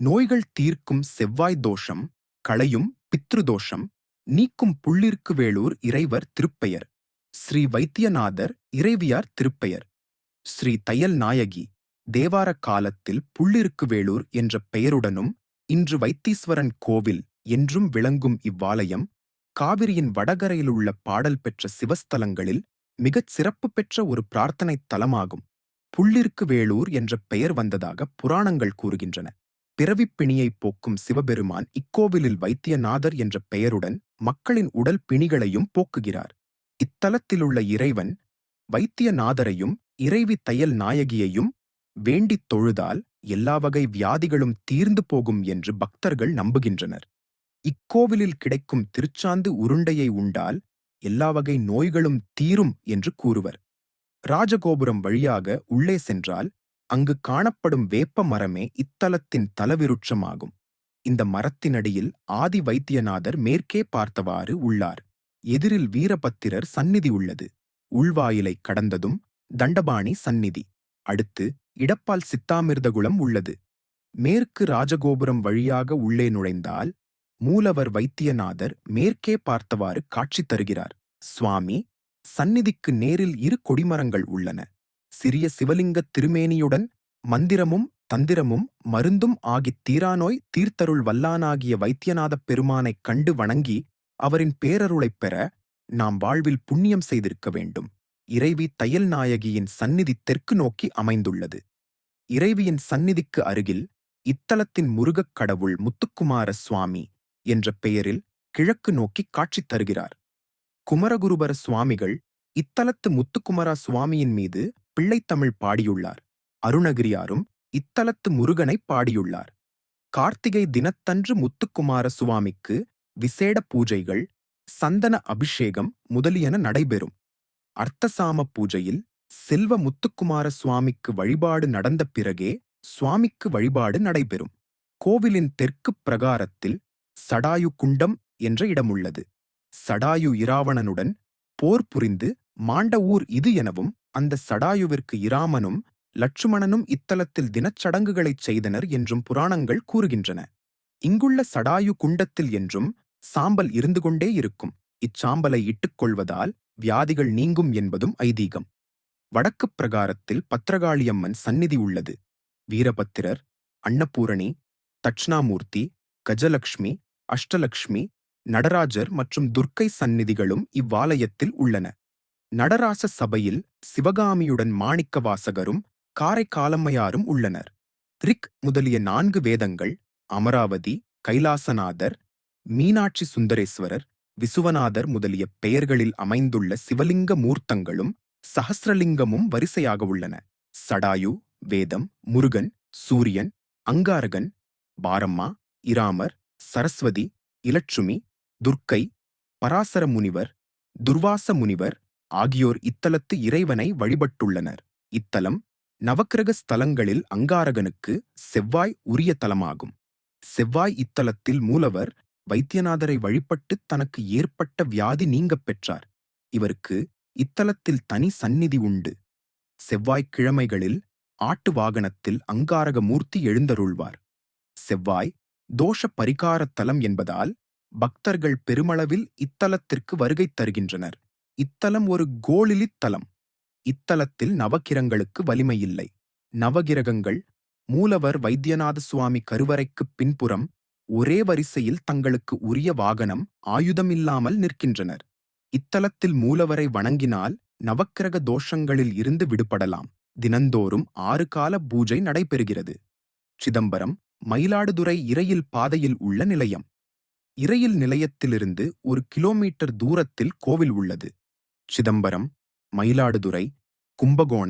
நோய்கள் தீர்க்கும் செவ்வாய் தோஷம் களையும் பித்ருதோஷம் நீக்கும் புள்ளிற்கு வேளூர் இறைவர் திருப்பெயர். ஸ்ரீ வைத்தியநாதர் இறைவியார் திருப்பெயர். ஸ்ரீ தையல் நாயகி தேவார காலத்தில் புள்ளிருக்கு வேளூர் என்ற பெயருடனும் இன்று வைத்தீஸ்வரன் கோவில் என்றும் விளங்கும் இவ்வாலயம் காவிரியின் வடகரையிலுள்ள பாடல் பெற்ற சிவஸ்தலங்களில் மிகச் சிறப்பு பெற்ற ஒரு பிரார்த்தனைத் தலமாகும். புள்ளிருக்கு வேளூர் என்ற பெயர் வந்ததாக புராணங்கள் கூறுகின்றன. பிறவிப் பிணியைப் போக்கும் சிவபெருமான் இக்கோவிலில் வைத்தியநாதர் என்ற பெயருடன் மக்களின் உடல் பிணிகளையும் போக்குகிறார். இத்தலத்திலுள்ள இறைவன் வைத்தியநாதரையும் இறைவி தையல் நாயகியையும் வேண்டித் தொழுதால் எல்லா வகை வியாதிகளும் தீர்ந்து போகும் என்று பக்தர்கள் நம்புகின்றனர். இக்கோவிலில் கிடைக்கும் திருச்சாந்து உருண்டையை உண்டால் எல்லா வகை நோய்களும் தீரும் என்று கூறுவர். ராஜகோபுரம் வழியாக உள்ளே சென்றால் அங்கு காணப்படும் வேப்ப மரமே இத்தலத்தின் தலவிருட்சமாகும். இந்த மரத்தினடியில் ஆதி வைத்தியநாதர் மேற்கே பார்த்தவாறு உள்ளார். எதிரில் வீரபத்திரர் சந்நிதி உள்ளது. உள்வாயிலை கடந்ததும் தண்டபாணி சந்நிதி. அடுத்து இடப்பால் சித்தாமிர்தகுளம் உள்ளது. மேற்கு ராஜகோபுரம் வழியாக உள்ளே நுழைந்தால் மூலவர் வைத்தியநாதர் மேற்கே பார்த்தவாறு காட்சி தருகிறார். சுவாமி சந்நிதிக்கு நேரில் இரு கொடிமரங்கள் உள்ளன. சிறிய சிவலிங்கத் திருமேனியுடன் மந்திரமும் தந்திரமும் மருந்தும் ஆகித் தீராநோய் தீர்த்தருள் வல்லானாகிய வைத்தியநாதப் பெருமானைக் கண்டு வணங்கி அவரின் பேரருளைப் பெற நாம் வாழ்வில் புண்ணியம் செய்திருக்க வேண்டும். இறைவி தையல் நாயகியின் சந்நிதி தெற்கு நோக்கி அமைந்துள்ளது. இறைவியின் சந்நிதிக்கு அருகில் இத்தலத்தின் முருகக் கடவுள் முத்துக்குமார சுவாமி என்ற பெயரில் கிழக்கு நோக்கி காட்சி தருகிறார். குமரகுருபர சுவாமிகள் இத்தலத்து முத்துக்குமரா சுவாமியின் மீது பிள்ளைத்தமிழ் பாடியுள்ளார். அருணகிரியாரும் இத்தலத்து முருகனை பாடியுள்ளார். கார்த்திகை தினத்தன்று முத்துக்குமார சுவாமிக்கு விசேட பூஜைகள் சந்தன அபிஷேகம் முதலியன நடைபெறும். அர்த்தசாம பூஜையில் செல்வ முத்துக்குமார சுவாமிக்கு வழிபாடு நடந்த பிறகே சுவாமிக்கு வழிபாடு நடைபெறும். கோவிலின் தெற்கு பிரகாரத்தில் சடாயு குண்டம் என்ற இடமுள்ளது. சடாயு இராவணனுடன் போர் புரிந்து மாண்ட ஊர் இது எனவும் அந்த சடாயுவிற்கு இராமனும் லட்சுமணனும் இத்தலத்தில் தினச்சடங்குகளைச் செய்தனர் என்றும் புராணங்கள் கூறுகின்றன. இங்குள்ள சடாயு குண்டத்தில் என்றும் சாம்பல் இருந்து கொண்டே இருக்கும். இச்சாம்பலை இட்டுக்கொள்வதால் வியாதிகள் நீங்கும் என்பதும் ஐதீகம். வடக்குப் பிரகாரத்தில் பத்ரகாளியம்மன் சந்நிதி உள்ளது. வீரபத்திரர் அன்னபூரணி தட்சிணாமூர்த்தி கஜலக்ஷ்மி அஷ்டலக்ஷ்மி நடராஜர் மற்றும் துர்க்கை சந்நிதிகளும் இவ்வாலயத்தில் உள்ளன. நடராச சபையில் சிவகாமியுடன் மாணிக்கவாசகரும் காரைக்காலம்மையாரும் உள்ளனர். ரிக் முதலிய நான்கு வேதங்கள் அமராவதி கைலாசநாதர் மீனாட்சி சுந்தரேஸ்வரர் விசுவநாதர் முதலிய பெயர்களில் அமைந்துள்ள சிவலிங்க மூர்த்தங்களும் சஹஸ்ரலிங்கமும் வரிசையாக உள்ளன. சடாயு வேதம் முருகன் சூரியன் அங்காரகன் பாரம்மா இராமர் சரஸ்வதி இலட்சுமி துர்க்கை பராசர முனிவர் துர்வாச முனிவர் ஆகியோர் இத்தலத்து இறைவனை வழிபட்டுள்ளனர். இத்தலம் நவக்கிரக ஸ்தலங்களில் அங்காரகனுக்கு செவ்வாய் உரிய தலமாகும். செவ்வாய் இத்தலத்தில் மூலவர் வைத்தியநாதரை வழிபட்டு தனக்கு ஏற்பட்ட வியாதி நீங்கப் பெற்றார். இவருக்கு இத்தலத்தில் தனி சந்நிதி உண்டு. செவ்வாய்க்கிழமைகளில் ஆட்டு வாகனத்தில் அங்காரக மூர்த்தி எழுந்தருள்வார். செவ்வாய் தோஷ பரிகாரத் தலம் என்பதால் பக்தர்கள் பெருமளவில் இத்தலத்திற்கு வருகை தருகின்றனர். இத்தலம் ஒரு கோளிலித் தலம். இத்தலத்தில் நவகிரங்களுக்கு வலிமையில்லை. நவகிரகங்கள் மூலவர் வைத்தியநாத சுவாமி கருவறைக்குப் பின்புறம் ஒரே வரிசையில் தங்களுக்கு உரிய வாகனம் ஆயுதமில்லாமல் நிற்கின்றனர். இத்தலத்தில் மூலவரை வணங்கினால் நவக்கிரக தோஷங்களில் இருந்து விடுபடலாம். தினந்தோறும் ஆறு கால பூஜை நடைபெறுகிறது. சிதம்பரம் மயிலாடுதுறை இரயில் பாதையில் உள்ள நிலையம். இரயில் நிலையத்திலிருந்து ஒரு கிலோமீட்டர் தூரத்தில் கோவில் உள்ளது. சிதம்பரம் மயிலாடுதுறை கும்பகோணம்